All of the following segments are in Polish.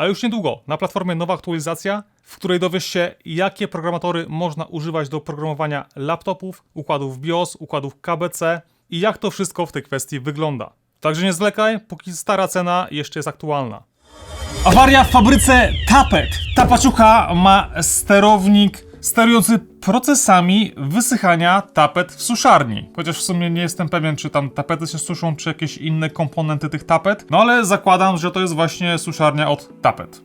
A już niedługo na platformie nowa aktualizacja, w której dowiesz się, jakie programatory można używać do programowania laptopów, układów BIOS, układów KBC i jak to wszystko w tej kwestii wygląda. Także nie zwlekaj, póki stara cena jeszcze jest aktualna. Awaria w fabryce Tapet. Ta paciucha ma sterownik sterujący procesami wysychania tapet w suszarni. Chociaż w sumie nie jestem pewien, czy tam tapety się suszą, czy jakieś inne komponenty tych tapet. No ale zakładam, że to jest właśnie suszarnia od tapet.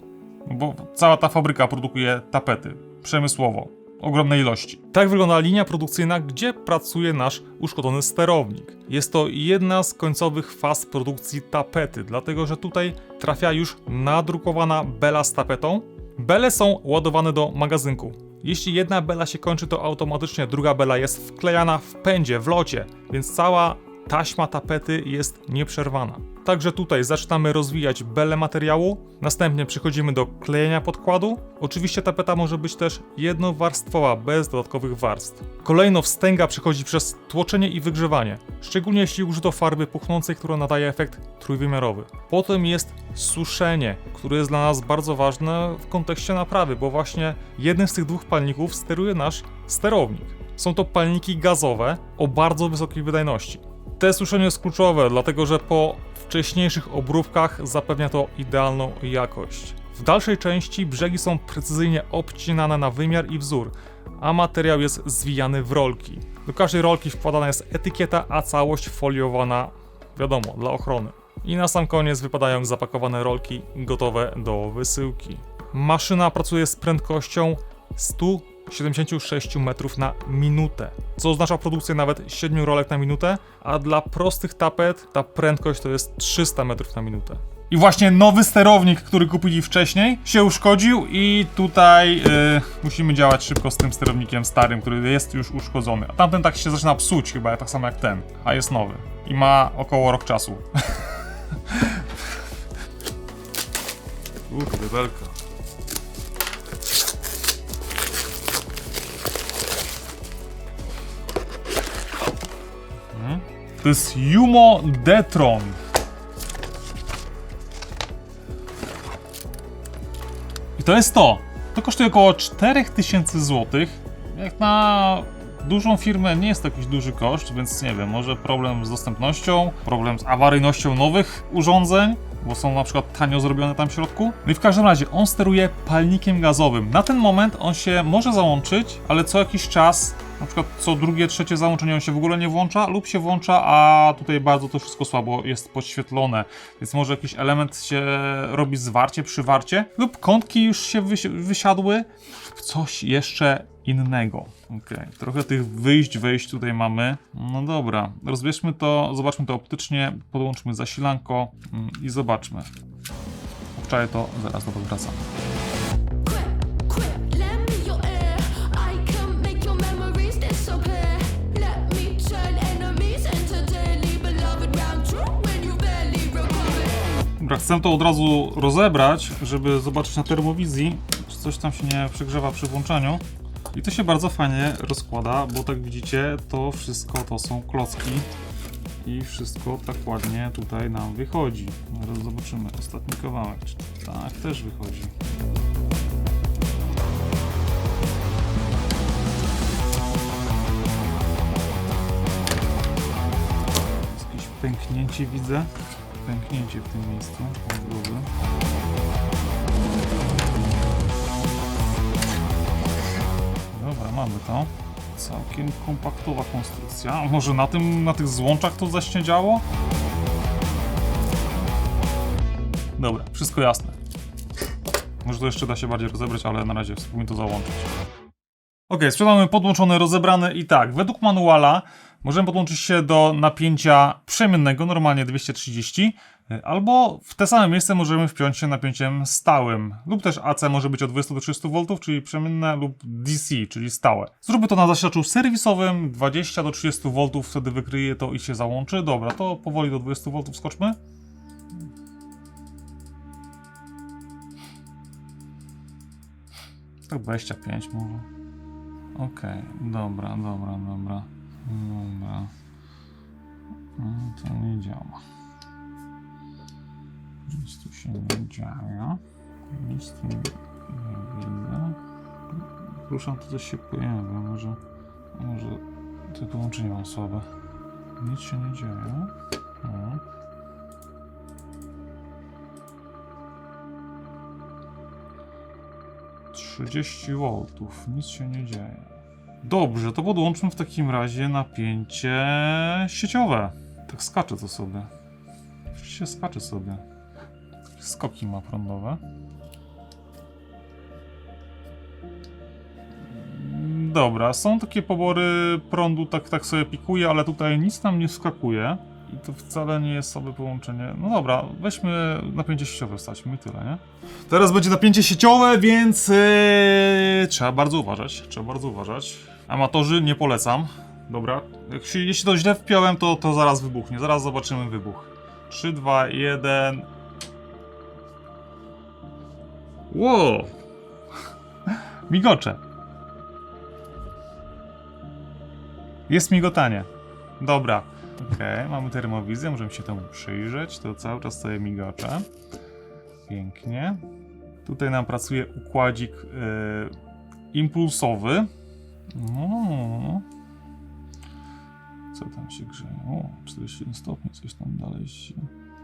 Bo cała ta fabryka produkuje tapety. Przemysłowo. Ogromnej ilości. Tak wygląda linia produkcyjna, gdzie pracuje nasz uszkodzony sterownik. Jest to jedna z końcowych faz produkcji tapety, dlatego że tutaj trafia już nadrukowana bela z tapetą. Bele są ładowane do magazynku. Jeśli jedna bela się kończy, to automatycznie druga bela jest wklejana w pędzie, w locie, więc cała taśma tapety jest nieprzerwana. Także tutaj zaczynamy rozwijać belę materiału, następnie przechodzimy do klejenia podkładu. Oczywiście tapeta może być też jednowarstwowa, bez dodatkowych warstw. Kolejno wstęga przechodzi przez tłoczenie i wygrzewanie, szczególnie jeśli użyto farby puchnącej, która nadaje efekt trójwymiarowy. Potem jest suszenie, które jest dla nas bardzo ważne w kontekście naprawy, bo właśnie jednym z tych dwóch palników steruje nasz sterownik. Są to palniki gazowe o bardzo wysokiej wydajności. Te suszenie jest kluczowe, dlatego że po wcześniejszych obróbkach zapewnia to idealną jakość. W dalszej części brzegi są precyzyjnie obcinane na wymiar i wzór, a materiał jest zwijany w rolki. Do każdej rolki wkładana jest etykieta, a całość foliowana, wiadomo, dla ochrony. I na sam koniec wypadają zapakowane rolki gotowe do wysyłki. Maszyna pracuje z prędkością 176 metrów na minutę, co oznacza produkcję nawet 7 rolek na minutę, a dla prostych tapet ta prędkość to jest 300 metrów na minutę. I właśnie nowy sterownik, który kupili wcześniej, się uszkodził i tutaj yy, musimy działać szybko z tym sterownikiem starym, który jest już uszkodzony. A tamten tak się zaczyna psuć chyba, tak samo jak ten, a jest nowy. I ma około rok czasu. Uch, debelka. To jest Jumo Detron. I to jest to. To kosztuje około 4000 zł. Jak na dużą firmę nie jest to jakiś duży koszt, więc nie wiem, może problem z dostępnością, problem z awaryjnością nowych urządzeń, bo są na przykład tanio zrobione tam w środku. No i w każdym razie on steruje palnikiem gazowym. Na ten moment on się może załączyć, ale co jakiś czas na przykład co drugie, trzecie załączenie on się w ogóle nie włącza lub się włącza, a tutaj bardzo to wszystko słabo jest podświetlone, więc może jakiś element się robi zwarcie, przywarcie lub kątki już się wysi wysiadły, coś jeszcze innego. Ok, trochę tych wyjść, wejść tutaj mamy. No dobra, rozbierzmy to, zobaczmy to optycznie, podłączmy zasilanko mm, i zobaczmy. Obczaję to, zaraz do was Dobra, chcę to od razu rozebrać, żeby zobaczyć na termowizji, czy coś tam się nie przegrzewa przy włączaniu. I to się bardzo fajnie rozkłada, bo tak widzicie, to wszystko to są klocki. I wszystko tak ładnie tutaj nam wychodzi. Zaraz zobaczymy ostatni kawałek. Czy tak też wychodzi. Jest Jakieś pęknięcie widzę. Pęknięcie w tym miejscu. od głowy. Dobra, mamy to. Całkiem kompaktowa konstrukcja. A może na tym, na tych złączach to zaśnie działo? Dobra, wszystko jasne. Może to jeszcze da się bardziej rozebrać, ale na razie spróbujmy to załączyć. Ok, sprzedamy podłączone, rozebrane i tak, według manuala możemy podłączyć się do napięcia przemiennego, normalnie 230, y, albo w te same miejsce możemy wpiąć się napięciem stałym, lub też AC może być od 20 do 30 V, czyli przemienne, lub DC, czyli stałe. Zróbmy to na zasilaczu serwisowym, 20 do 30 V, wtedy wykryje to i się załączy. Dobra, to powoli do 20 V skoczmy. Tak 25 może. Okej, dobra, dobra, dobra. Dobra. No, to nie działa. Nic tu się nie dzieje. Nic tu nie widzę. Ruszam, to coś się pojawia. Może, może te połączenie mam słabe. Nic się nie dzieje. No. 30 V, nic się nie dzieje. Dobrze, to podłączmy w takim razie napięcie sieciowe. Tak skacze to sobie. Oczywiście skacze sobie. Skoki ma prądowe. Dobra, są takie pobory prądu, tak, tak sobie pikuje, ale tutaj nic nam nie wskakuje. I to wcale nie jest sobie połączenie. No dobra, weźmy napięcie sieciowe, wstaćmy i tyle, nie? Teraz będzie napięcie sieciowe, więc yy, trzeba bardzo uważać. Trzeba bardzo uważać. Amatorzy nie polecam. Dobra, jeśli to źle wpiąłem, to, to zaraz wybuchnie. Zaraz zobaczymy wybuch. 3, 2, 1. Wow! Migocze. Jest migotanie. Dobra. Okej, mamy termowizję, możemy się temu przyjrzeć. To cały czas sobie migocze. Pięknie. Tutaj nam pracuje układzik yy, impulsowy. No. Co tam się grzeje? O, 41 stopni, coś tam dalej się...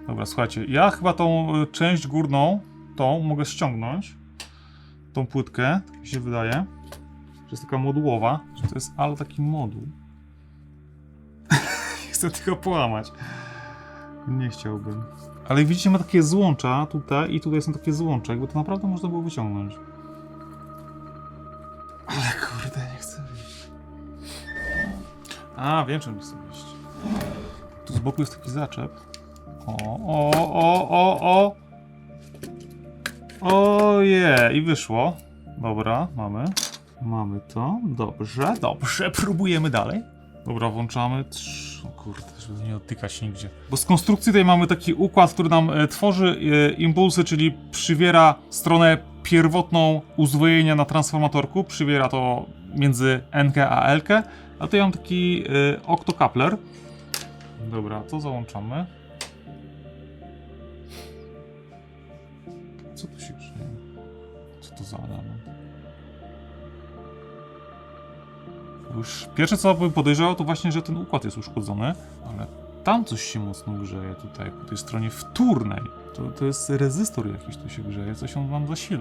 Dobra, słuchajcie, ja chyba tą y, część górną, tą mogę ściągnąć. Tą płytkę, tak mi się wydaje. Że jest taka modułowa. Że to jest ale taki moduł. Chcę tego połamać. Nie chciałbym. Ale widzicie, ma takie złącza tutaj i tutaj są takie złącza, jakby to naprawdę można było wyciągnąć. A, wiem czym chcę wyjść. Tu z boku jest taki zaczep. O, o, o, o, o! Oje, i wyszło. Dobra, mamy. Mamy to. Dobrze, dobrze, próbujemy dalej. Dobra, włączamy. O kurde, żeby nie odtykać nigdzie. Bo z konstrukcji tej mamy taki układ, który nam e, tworzy e, impulsy, czyli przywiera stronę pierwotną uzwojenia na transformatorku. Przywiera to między NK a LK. A tutaj mam taki e, octokapler. Dobra, to załączamy. Co tu się dzieje? Co to za element? Już pierwsze co bym podejrzewał to właśnie, że ten układ jest uszkodzony, ale tam coś się mocno grzeje tutaj, po tej stronie wtórnej. To, to jest rezystor jakiś tu się grzeje, coś on nam zasila.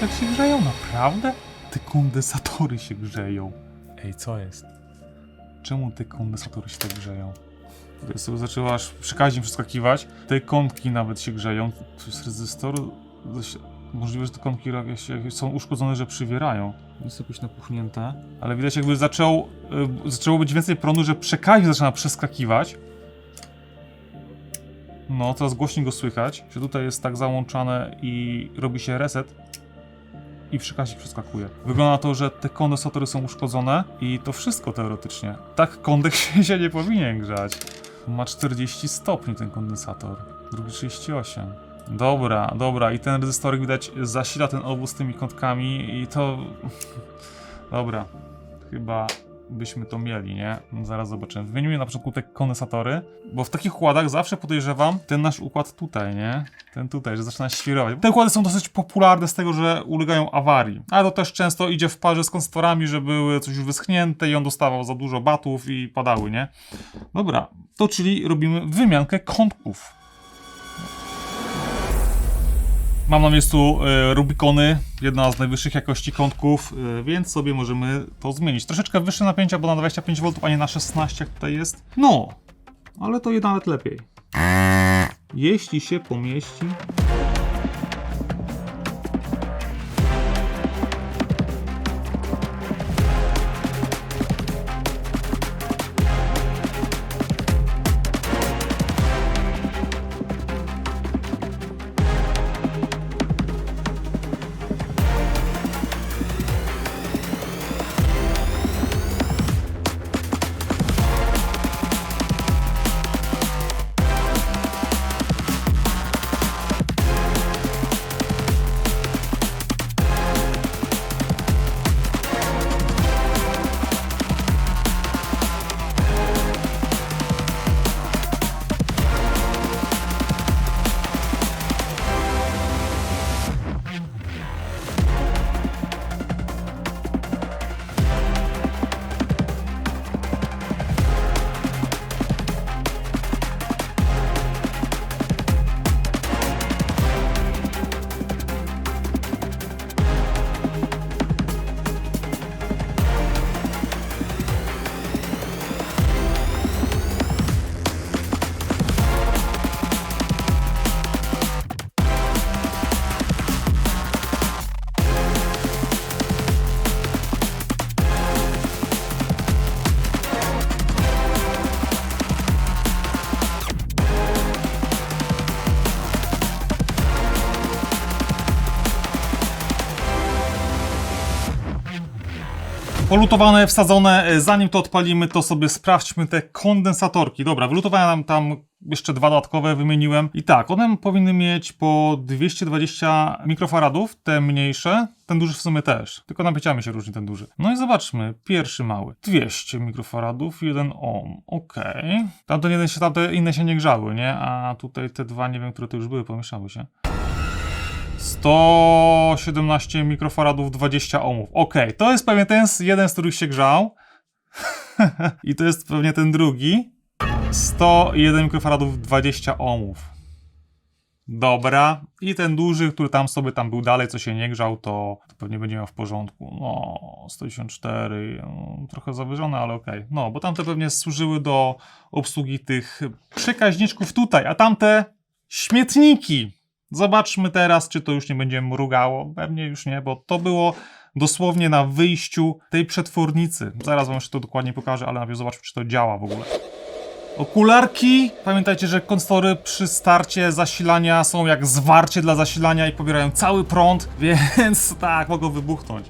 Tak się grzeją, naprawdę? Te kondensatory się grzeją. Ej, co jest? Czemu te kondensatory się tak grzeją? Zaczęła aż przykaźnie przeskakiwać. Te kątki nawet się grzeją. Tu jest rezystor. Zaś- Możliwe, że te kątki są uszkodzone, że przywierają. Jest jakoś napuchnięte. Ale widać jakby zaczął, y, zaczęło być więcej prądu, że przekaźnik zaczyna przeskakiwać. No, coraz głośniej go słychać, że tutaj jest tak załączane i robi się reset i przekaźnik przeskakuje. Wygląda na to, że te kondensatory są uszkodzone i to wszystko teoretycznie. Tak kondek się nie powinien grzać. Ma 40 stopni ten kondensator, drugi 38. Dobra, dobra, i ten rezystorek widać zasila ten obóz tymi kątkami i to... Dobra, chyba byśmy to mieli, nie? Zaraz zobaczymy. Wymienimy na początku te kondensatory, bo w takich układach zawsze podejrzewam ten nasz układ tutaj, nie? Ten tutaj, że zaczyna świrować. Te układy są dosyć popularne z tego, że ulegają awarii. Ale to też często idzie w parze z konstruktorami, że były coś już wyschnięte i on dostawał za dużo batów i padały, nie? Dobra, to czyli robimy wymiankę kątków. Mam na miejscu e, Rubikony, jedna z najwyższych jakości kątków, e, więc sobie możemy to zmienić. Troszeczkę wyższe napięcia, bo na 25V, a nie na 16 jak tutaj jest. No, ale to nawet lepiej. Jeśli się pomieści. Polutowane, wsadzone. E, Zanim to odpalimy, to sobie sprawdźmy te kondensatorki. Dobra, wylutowałem nam tam jeszcze dwa dodatkowe, wymieniłem. I tak, one powinny mieć po 220 mikrofaradów, te mniejsze. Ten duży w sumie też. Tylko napięciami się różni ten duży. No i zobaczmy. Pierwszy mały. 200 mikrofaradów, 1 ohm. Okej. Tamte, jeden się, tamte inne się nie grzały, nie? A tutaj te dwa, nie wiem, które to już były, pomieszały się. 117 mikrofaradów, 20 ohmów. Okej, to jest pewnie ten jeden, z których się grzał. I to jest pewnie ten drugi. 101 mikrofaradów, 20 ohmów. Dobra. I ten duży, który tam sobie tam był dalej, co się nie grzał, to, to pewnie będzie miał w porządku. No, 194, no, trochę zawyżone, ale okej. No, bo tamte pewnie służyły do obsługi tych przekaźniczków tutaj, a tamte śmietniki. Zobaczmy teraz, czy to już nie będzie mrugało. Pewnie już nie, bo to było dosłownie na wyjściu tej przetwornicy. Zaraz wam jeszcze to dokładnie pokażę, ale najpierw zobaczmy, czy to działa w ogóle. Okularki. Pamiętajcie, że konstory przy starcie zasilania są jak zwarcie dla zasilania i pobierają cały prąd, więc tak, mogą wybuchnąć.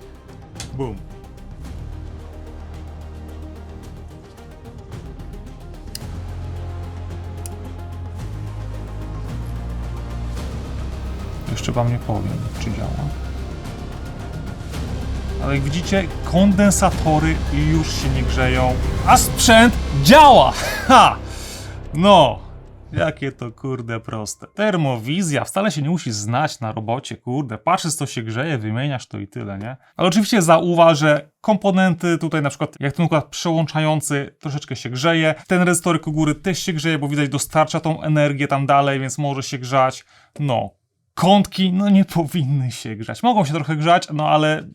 Boom. Jeszcze wam nie powiem, czy działa. Ale jak widzicie, kondensatory już się nie grzeją, a sprzęt działa! Ha! No, jakie to kurde proste. Termowizja wcale się nie musi znać na robocie, kurde. Patrzysz, co się grzeje, wymieniasz to i tyle, nie? Ale oczywiście zauważ, że komponenty tutaj na przykład, jak ten układ przełączający troszeczkę się grzeje. Ten rezystoryk u góry też się grzeje, bo widać dostarcza tą energię tam dalej, więc może się grzać. No, kątki, no nie powinny się grzać. Mogą się trochę grzać, no ale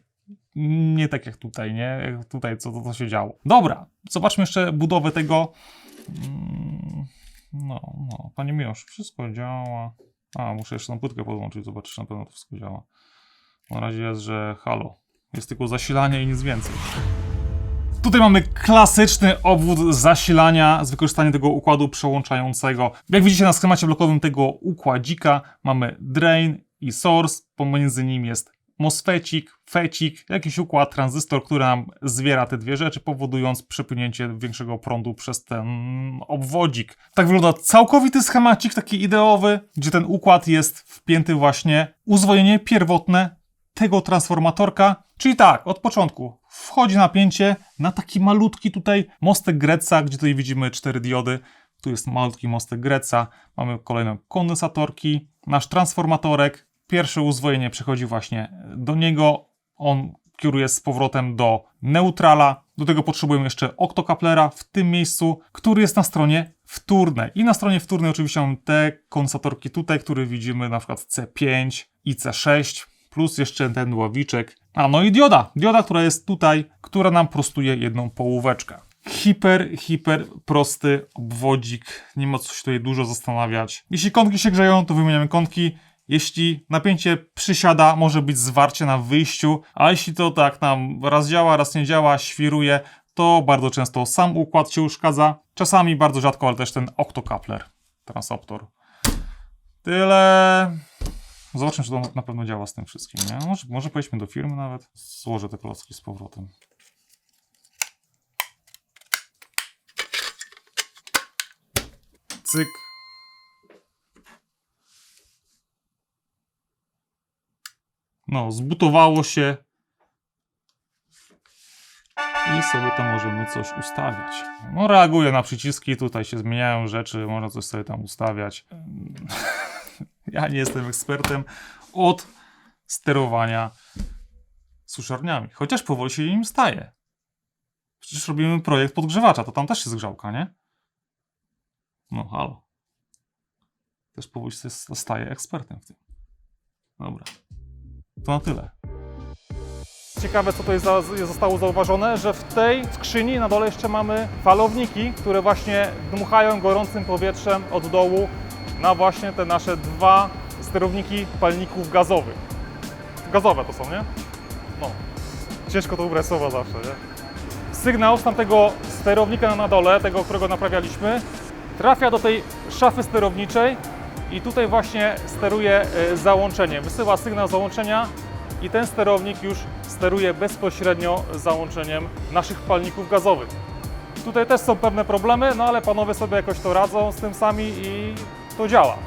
nie tak jak tutaj, nie? Jak tutaj, co, co się działo. Dobra, zobaczmy jeszcze budowę tego. Mm, No, no, panie Miłosz, wszystko działa. A, muszę jeszcze tą płytkę podłączyć, zobaczyć, czy na pewno to wszystko działa. Na razie jest, że halo. Jest tylko zasilanie i nic więcej. Tutaj mamy klasyczny obwód zasilania z wykorzystaniem tego układu przełączającego. Jak widzicie na schemacie blokowym tego układzika mamy drain i source, pomiędzy nim jest MOSFECik, fecik, jakiś układ, tranzystor, który nam zwiera te dwie rzeczy, powodując przepłynięcie większego prądu przez ten obwodzik. Tak wygląda całkowity schemacik, taki ideowy, gdzie ten układ jest wpięty właśnie uzwojenie pierwotne tego transformatorka. Czyli tak, od początku wchodzi napięcie na taki malutki tutaj mostek Greca, gdzie tutaj widzimy cztery diody. Tu jest malutki mostek Greca. Mamy kolejne kondensatorki, nasz transformatorek. Pierwsze uzwojenie przechodzi właśnie do niego. On kieruje z powrotem do neutrala. Do tego potrzebujemy jeszcze oktokaplera w tym miejscu, który jest na stronie wtórnej. I na stronie wtórnej oczywiście mamy te kondensatorki tutaj, które widzimy na przykład C5 i C6, plus jeszcze ten ławiczek. A no i dioda. Dioda, która jest tutaj, która nam prostuje jedną połóweczkę. Hiper, hiper prosty obwodzik. Nie ma co się tutaj dużo zastanawiać. Jeśli kątki się grzeją, to wymieniamy kątki. Jeśli napięcie przysiada, może być zwarcie na wyjściu, a jeśli to tak nam raz działa, raz nie działa, świruje, to bardzo często sam układ się uszkadza. Czasami bardzo rzadko, ale też ten octokapler, transoptor. Tyle. Zobaczmy, czy to na pewno działa z tym wszystkim, nie? Może, może pojedźmy do firmy nawet. Złożę te klocki z powrotem. Cyk. No, zbutowało się. I sobie tam możemy coś ustawiać. No, reaguje na przyciski, tutaj się zmieniają rzeczy, można coś sobie tam ustawiać. Ja nie jestem ekspertem od sterowania suszarniami. Chociaż powoli się im staje. Przecież robimy projekt podgrzewacza, to tam też jest grzałka, nie? No, halo. Też powoli się staje ekspertem w tym. Dobra. To na tyle. Ciekawe, co za, zostało zauważone, że w tej skrzyni na dole jeszcze mamy falowniki, które właśnie dmuchają gorącym powietrzem od dołu na właśnie te nasze dwa sterowniki palników gazowych. Gazowe to są, nie? No. Ciężko to ubrać słowa zawsze, nie? Sygnał z tamtego sterownika na dole, tego, którego naprawialiśmy, trafia do tej szafy sterowniczej i tutaj właśnie steruje y, załączenie. Wysyła sygnał załączenia i ten sterownik już steruje bezpośrednio załączeniem naszych palników gazowych. Tutaj też są pewne problemy, no ale panowie sobie jakoś to radzą z tym sami i to działa.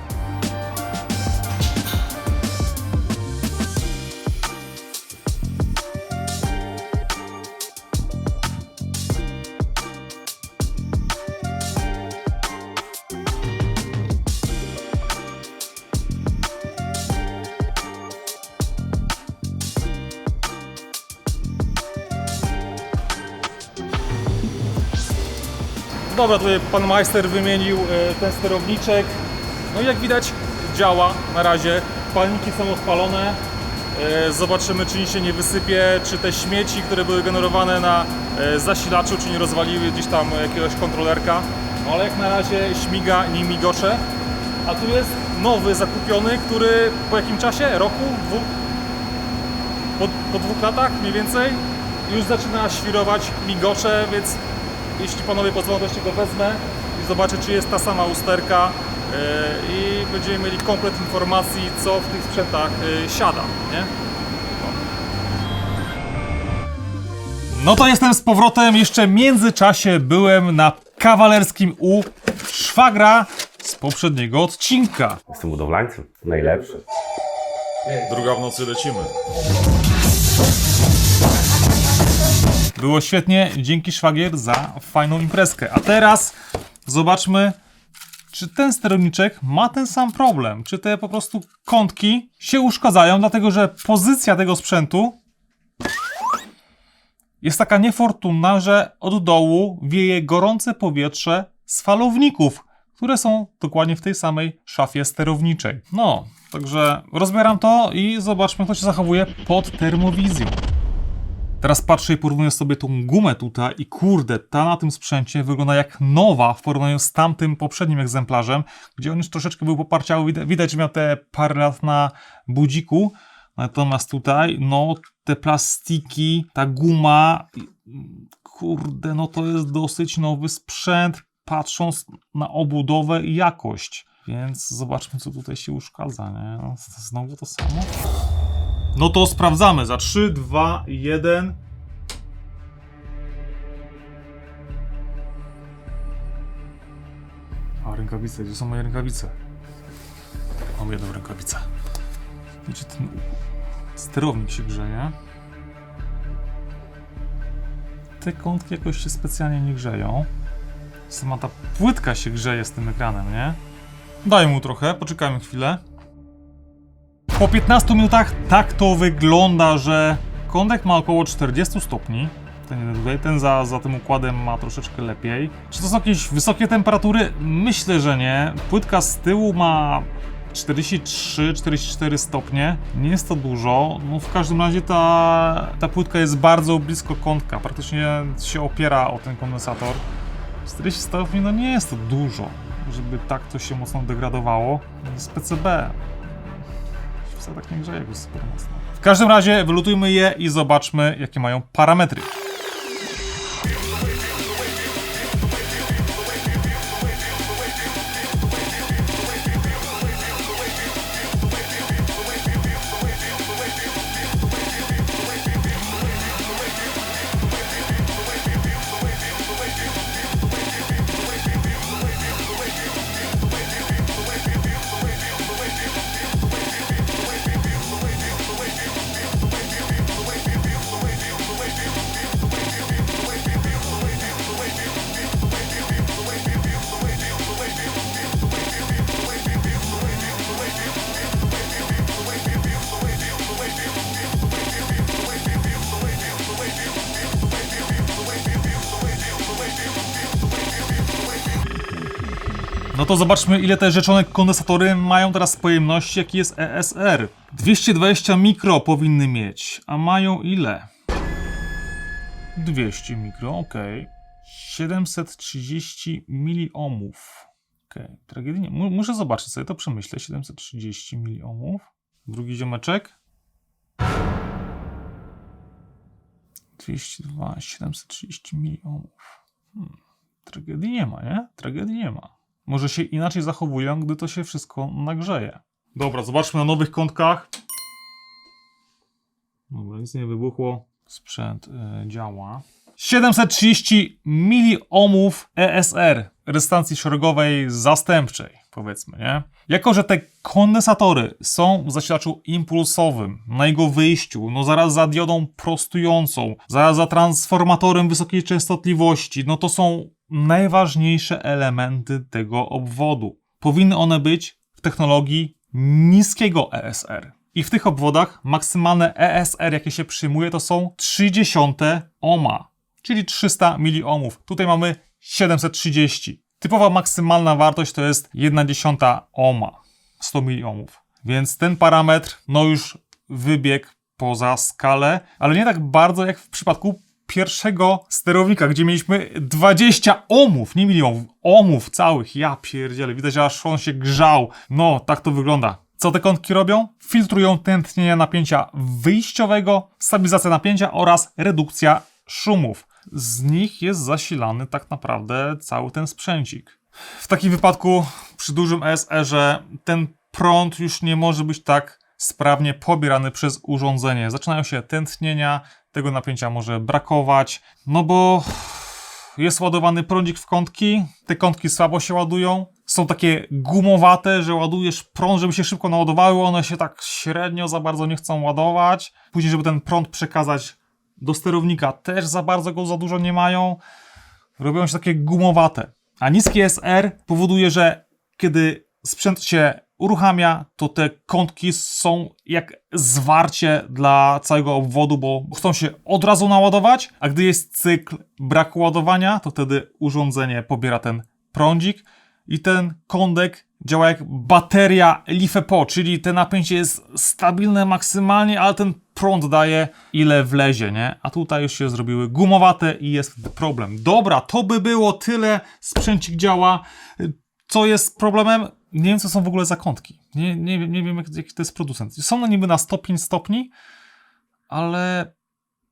Dobra, tutaj pan majster wymienił e, ten sterowniczek. No i jak widać działa na razie. Palniki są odpalone. E, Zobaczymy czy nic się nie wysypie, czy te śmieci, które były generowane na e, zasilaczu, czy nie rozwaliły gdzieś tam jakiegoś kontrolerka. No ale jak na razie śmiga, nie migocze. A tu jest nowy zakupiony, który po jakim czasie? Roku? Dwóch? Po, po dwóch latach mniej więcej już zaczyna świrować migocze, więc jeśli panowie pozwolą, to jeszcze go wezmę i zobaczę, czy jest ta sama usterka i będziemy mieli komplet informacji, co w tych sprzętach yy, siada, nie? No to jestem z powrotem. Jeszcze w międzyczasie byłem na kawalerskim u szwagra z poprzedniego odcinka. Jestem budowlańcem. Najlepszy. Druga w nocy lecimy. Było świetnie, dzięki szwagier za fajną imprezkę. A teraz zobaczmy, czy ten sterowniczek ma ten sam problem. Czy te po prostu kątki się uszkadzają, dlatego że pozycja tego sprzętu jest taka niefortunna, że od dołu wieje gorące powietrze z falowników, które są dokładnie w tej samej szafie sterowniczej. No, także rozbieram to i zobaczmy, jak to się zachowuje pod termowizją. Teraz patrzę i porównuję sobie tą gumę tutaj i kurde, ta na tym sprzęcie wygląda jak nowa w porównaniu z tamtym poprzednim egzemplarzem, gdzie on już troszeczkę był poparciały, widać, że miał te parę lat na budziku, natomiast tutaj, no, te plastiki, ta guma, kurde, no to jest dosyć nowy sprzęt, patrząc na obudowę i jakość. Więc zobaczmy, co tutaj się uszkadza, nie? No, Znowu to samo. No to sprawdzamy. Za 3, 2, 1. A rękawice, gdzie są moje rękawice? Mam jedną rękawicę. Wiecie, ten sterownik się grzeje. Te kątki jakoś się specjalnie nie grzeją. Sama ta płytka się grzeje z tym ekranem, nie? Daj mu trochę, poczekajmy chwilę. Po 15 minutach tak to wygląda, że kądek ma około 40 stopni. Ten tutaj, ten za, za tym układem ma troszeczkę lepiej. Czy to są jakieś wysokie temperatury? Myślę, że nie. Płytka z tyłu ma 43-44 stopnie. Nie jest to dużo. No w każdym razie ta, ta płytka jest bardzo blisko kątka. Praktycznie się opiera o ten kondensator. 40 stopni no nie jest to dużo, żeby tak to się mocno degradowało. Z PCB tak nie grzeje jakoś super mocno. W każdym razie wylutujmy je i zobaczmy, jakie mają parametry. No to zobaczmy, ile te rzeczone kondensatory mają teraz pojemności, jaki jest ESR. 220 mikro powinny mieć, a mają ile? 200 mikro, ok. 730 miliohmów. Ok, tragedii nie. Mu- Muszę zobaczyć sobie, to przemyślę. 730 miliohmów. Drugi ziomeczek. 202, 730 milionów. Hmm. Tragedii nie ma, nie? Tragedii nie ma. Może się inaczej zachowują, gdy to się wszystko nagrzeje. Dobra, zobaczmy na nowych kątkach. Dobra, nic nie wybuchło. Sprzęt y, działa. 730 miliohmów ESR rezystancji szeregowej zastępczej, powiedzmy, nie? Jako, że te kondensatory są w zasilaczu impulsowym, na jego wyjściu, no zaraz za diodą prostującą, zaraz za transformatorem wysokiej częstotliwości, no to są najważniejsze elementy tego obwodu. Powinny one być w technologii niskiego ESR. I w tych obwodach maksymalne ESR, jakie się przyjmuje, to są 30 ohma, czyli 300 miliohmów. Tutaj mamy 730. Typowa maksymalna wartość to jest 1 dziesiąta ohma, 100 miliohmów. Więc ten parametr, no już wybiegł poza skalę, ale nie tak bardzo jak w przypadku pierwszego sterownika, gdzie mieliśmy 20 ohmów, nie milionów, ohmów całych. Ja pierdzielę, widać, że aż on się grzał. No, tak to wygląda. Co te kątki robią? Filtrują tętnienie napięcia wyjściowego, stabilizacja napięcia oraz redukcja szumów. Z nich jest zasilany tak naprawdę cały ten sprzęcik. W takim wypadku przy dużym ESR-ze ten prąd już nie może być tak sprawnie pobierany przez urządzenie. Zaczynają się tętnienia, tego napięcia może brakować, no bo jest ładowany prądzik w kątki, te kątki słabo się ładują, są takie gumowate, że ładujesz prąd, żeby się szybko naładowały, one się tak średnio za bardzo nie chcą ładować. Później, żeby ten prąd przekazać do sterownika, też za bardzo go za dużo nie mają. Robią się takie gumowate. A niski SR powoduje, że kiedy sprzęt się uruchamia, to te kątki są jak zwarcie dla całego obwodu, bo chcą się od razu naładować, a gdy jest cykl braku ładowania, to wtedy urządzenie pobiera ten prądzik i ten kądek działa jak bateria LiFePO, czyli te napięcie jest stabilne maksymalnie, ale ten prąd daje ile wlezie, nie? A tutaj już się zrobiły gumowate i jest problem. Dobra, to by było tyle, sprzęcik działa. Co jest problemem? Nie wiem, co są w ogóle za kątki. Nie, nie, nie wiem, jaki to jest producent. Są one niby na 105 stopni, ale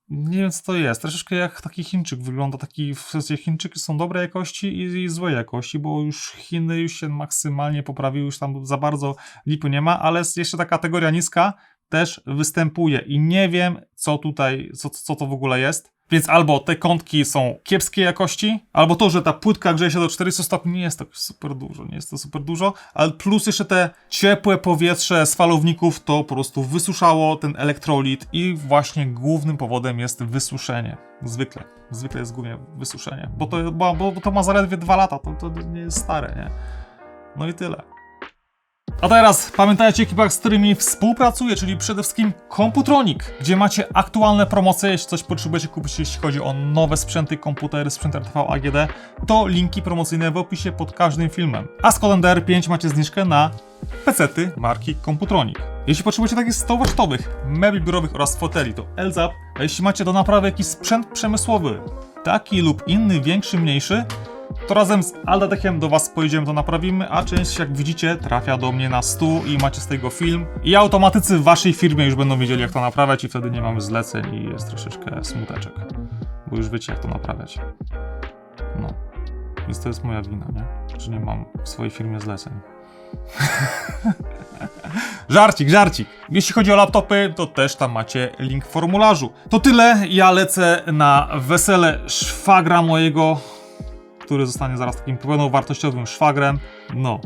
nie wiem, co to jest. Troszeczkę jak taki Chińczyk wygląda. Taki, w sensie Chińczyki są dobrej jakości i, i złej jakości, bo już Chiny już się maksymalnie poprawiły, już tam za bardzo lipy nie ma, ale jeszcze ta kategoria niska też występuje i nie wiem, co tutaj, co, co to w ogóle jest. Więc albo te kątki są kiepskiej jakości, albo to, że ta płytka grzeje się do 400 stopni, nie jest to super dużo, nie jest to super dużo, ale plus jeszcze te ciepłe powietrze z falowników to po prostu wysuszało ten elektrolit i właśnie głównym powodem jest wysuszenie. Zwykle, zwykle jest głównie wysuszenie, bo to, bo, bo to ma zaledwie 2 lata, to, to nie jest stare, nie? No i tyle. A teraz pamiętajcie o ekipach, z którymi współpracuję, czyli przede wszystkim Komputronik, gdzie macie aktualne promocje, jeśli coś potrzebujecie kupić, jeśli chodzi o nowe sprzęty, komputery, sprzęt RTV AGD, to linki promocyjne w opisie pod każdym filmem. A z kodem DR5 macie zniżkę na pecety marki Komputronik. Jeśli potrzebujecie takich stołów warsztatowych, mebli biurowych oraz foteli, to Elzap, a jeśli macie do naprawy jakiś sprzęt przemysłowy, taki lub inny, większy, mniejszy, to razem z Aldadechem do Was pojedziemy, to naprawimy, a część, jak widzicie, trafia do mnie na stół i macie z tego film. I automatycy w Waszej firmie już będą wiedzieli, jak to naprawiać i wtedy nie mamy zleceń i jest troszeczkę smuteczek, bo już wiecie, jak to naprawiać. No, więc to jest moja wina, nie? Że nie mam w swojej firmie zleceń. żarcik, żarcik. Jeśli chodzi o laptopy, to też tam macie link w formularzu. To tyle, ja lecę na wesele szwagra mojego który zostanie zaraz takim pełnowartościowym szwagrem. No,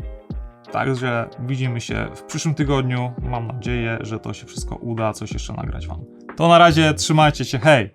także widzimy się w przyszłym tygodniu. Mam nadzieję, że to się wszystko uda, coś jeszcze nagrać Wam. To na razie, trzymajcie się, hej!